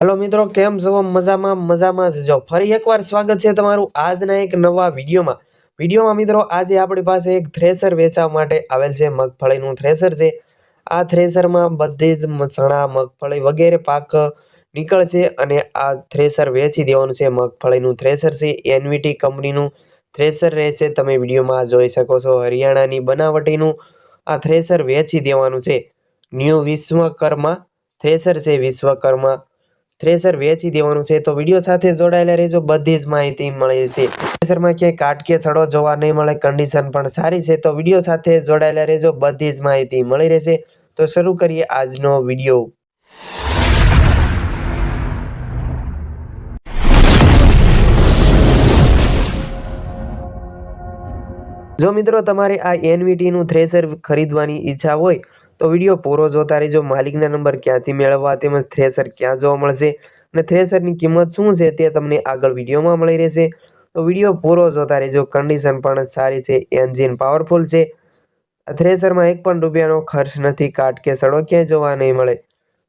Hello મિત્રો, કેમ છો? મજામાં મજામાં જ ફરી એકવાર સ્વાગત છે તમારું આજના એક નવા વિડીયોમાં. વિડીયોમાં મિત્રો, આજે આપણી પાસે એક થ્રેસર વેચવા માટે આવેલ છે મગફળીનું થ્રેસર છે. આ થ્રેસરમાં બધી જ ચણા, મગફળી વગેરે પાક નીકળશે અને આ થ્રેસર વેચી દેવાનું છે મગફળીનું થ્રેસર છે. એનવીટી કંપનીનું થ્રેસર રહેશે. તમે વિડીયોમાં જોઈ શકો છો હરિયાણાની બનાવટીનું આ થ્રેસર વેચી દેવાનું છે. ન્યૂ વિશ્વકર્મા થ્રેસર છે વિશ્વકર્મા થ્રેસર વેચી દેવાનું છે. તો વીડિયો સાથે જોડાયેલા રહેજો. બધી જ માહિતી મળે છે. થ્રેસરમાં ક્યાંય કાટ સડો જોવા નહીં મળે. કન્ડિશન પણ સારી છે. તો વીડિયો સાથે જોડાયેલા રહેજો. બધી જ માહિતી મળી રહેશે. તો શરૂ કરીએ આજનો વીડિયો. જો મિત્રો તમારે આ એનવીટીનું થ્રેસર ખરીદવાની ઈચ્છા હોય તો વીડિયો પૂરો જોતા રહેજો. માલિકના નંબર ક્યાંથી મેળવવા તેમજ થ્રેસર ક્યાં જોવા મળશે અને થ્રેસરની કિંમત શું છે તે તમને આગળ વિડીયોમાં મળી રહેશે. તો વીડિયો પૂરો જોતા રહેજો. કન્ડિશન પણ સારી છે. એન્જિન પાવરફુલ છે. થ્રેસરમાં એક પણ રૂપિયાનો ખર્ચ નથી. કાટ કે સડો ક્યાંય જોવા નહીં મળે.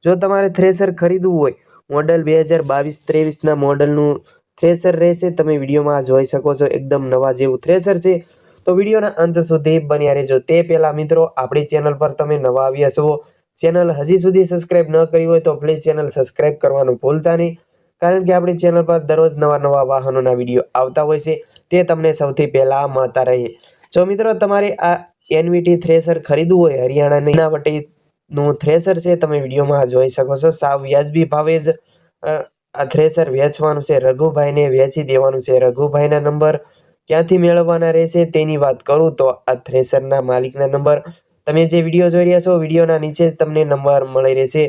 જો તમારે થ્રેસર ખરીદવું હોય, મોડલ બે હજાર બાવીસ ત્રેવીસના મોડલનું થ્રેસર રહેશે. તમે વિડીયોમાં જોઈ શકો છો. એકદમ નવા જેવું થ્રેસર છે. તો વિડીયોના અંત સુધી બન્યા રહેજો. તે પહેલાં મિત્રો, આપણી ચેનલ પર તમે નવા આવ્યા છો, ચેનલ હજી સુધી સબસ્ક્રાઈબ ન કરી હોય તો પ્લીઝ ચેનલ સબસ્ક્રાઈબ કરવાનું ભૂલતા નહીં, કારણ કે આપણી ચેનલ પર દરરોજ નવા નવા વાહનોના વીડિયો આવતા હોય છે, તે તમને સૌથી પહેલાં મળતા રહે. જો મિત્રો, તમારે આ એનવીટી થ્રેસર ખરીદવું હોય હરિયાણાની બનાવટીનું થ્રેસર છે, તમે વિડીયોમાં જોઈ શકો છો, સાવ વ્યાજબી ભાવે જ આ થ્રેસર વેચવાનું છે, રઘુભાઈને વેચી દેવાનું છે, રઘુભાઈના નંબર ક્યાંથી મેળવવાના રહેશે તેની વાત કરું તો આ થ્રેસરના માલિકના નંબર. તમે જે વીડિયો જોઈ રહ્યા છો, વિડીયોના નીચે જ તમને નંબર મળી રહેશે.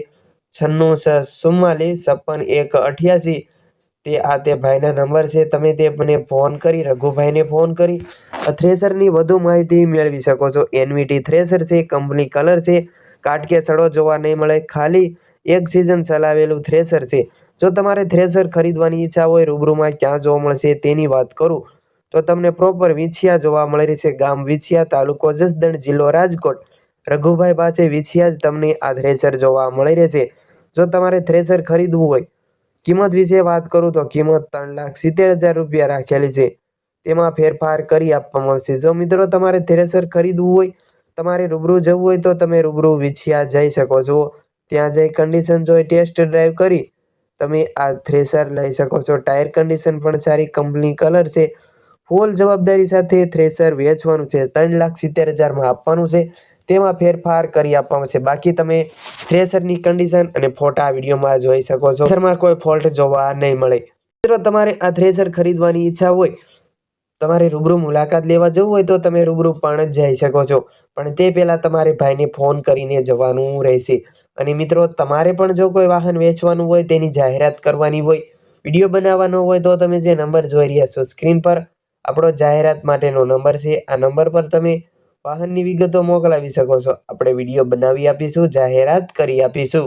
છન્નું ચુમ્માલીસ, છપ્પન, એક, અઠ્યાસી. તે આ તે ભાઈના નંબર છે. તમે તે મને ફોન કરી, રઘુભાઈને ફોન કરી થ્રેસરની વધુ માહિતી મેળવી શકો છો. એનવીટી થ્રેસર છે, કંપની કલર છે. કાટકે સડો જોવા નહીં મળે. ખાલી એક સિઝન ચલાવેલું થ્રેસર છે. જો તમારે થ્રેસર ખરીદવાની ઈચ્છા હોય, રૂબરૂમાં ક્યાં જોવા મળશે તેની વાત કરું. તો તમને પ્રોપર વિછિયા જોવા મળી રહેશે. ગામ વિછિયા તાલુકો જસદણ જિલ્લો રાજકોટ. રઘુભાઈ પાસે વિછિયા જ તમને આ થ્રેસર જોવા મળી રહેશે. જો તમારે થ્રેસર ખરીદવું હોય, કિંમત વિશે વાત કરું તો કિંમત ત્રણ લાખ સિત્તેર હજાર રૂપિયા રાખેલી છે. તેમાં ફેરફાર કરી આપવામાં આવશે જો મિત્રો તમારે થ્રેસર ખરીદવું હોય, તમારે રૂબરૂ જવું હોય તો તમે રૂબરૂ વિછિયા જઈ શકો છો. ત્યાં જઈ કન્ડિશન જોઈ ટેસ્ટ ડ્રાઈવ કરી તમે આ થ્રેસર લઈ શકો છો. ટાયર કન્ડિશન પણ સારી કંપની કલર છે. ફૂલ જવાબદારી સાથે થ્રેસર વેચવાનું છે, ત્રણ લાખ સિત્તેર હજારમાં આપવાનું છે, તેમાં ફેરફાર કરી આપવામાં છે. બાકી તમે થ્રેસરની કન્ડિશન અને ફોટા વિડીયોમાં જોઈ શકો છો. થ્રેસરમાં કોઈ ફોલ્ટ જોવા નહીં મળે. મિત્રો, તમારે આ થ્રેસર ખરીદવાની ઈચ્છા હોય, તમારે રૂબરૂ મુલાકાત લેવા જવું હોય તો તમે રૂબરૂ પણ જ જઈ શકો છો. પણ તે પહેલાં તમારે ભાઈને ફોન કરીને જવાનું રહેશે. અને મિત્રો, તમારે પણ જો કોઈ વાહન વેચવાનું હોય, તેની જાહેરાત કરવાની હોય, વીડિયો બનાવવાનો હોય, તો તમે જે નંબર જોઈ રહ્યા છો, સ્ક્રીન પર આપણો જાહેરાત માટેનો નંબર છે. આ નંબર પર તમે વાહનની વિગતો મોકલાવી શકો છો. આપણે વીડિયો બનાવી આપીશું, જાહેરાત કરી આપીશું.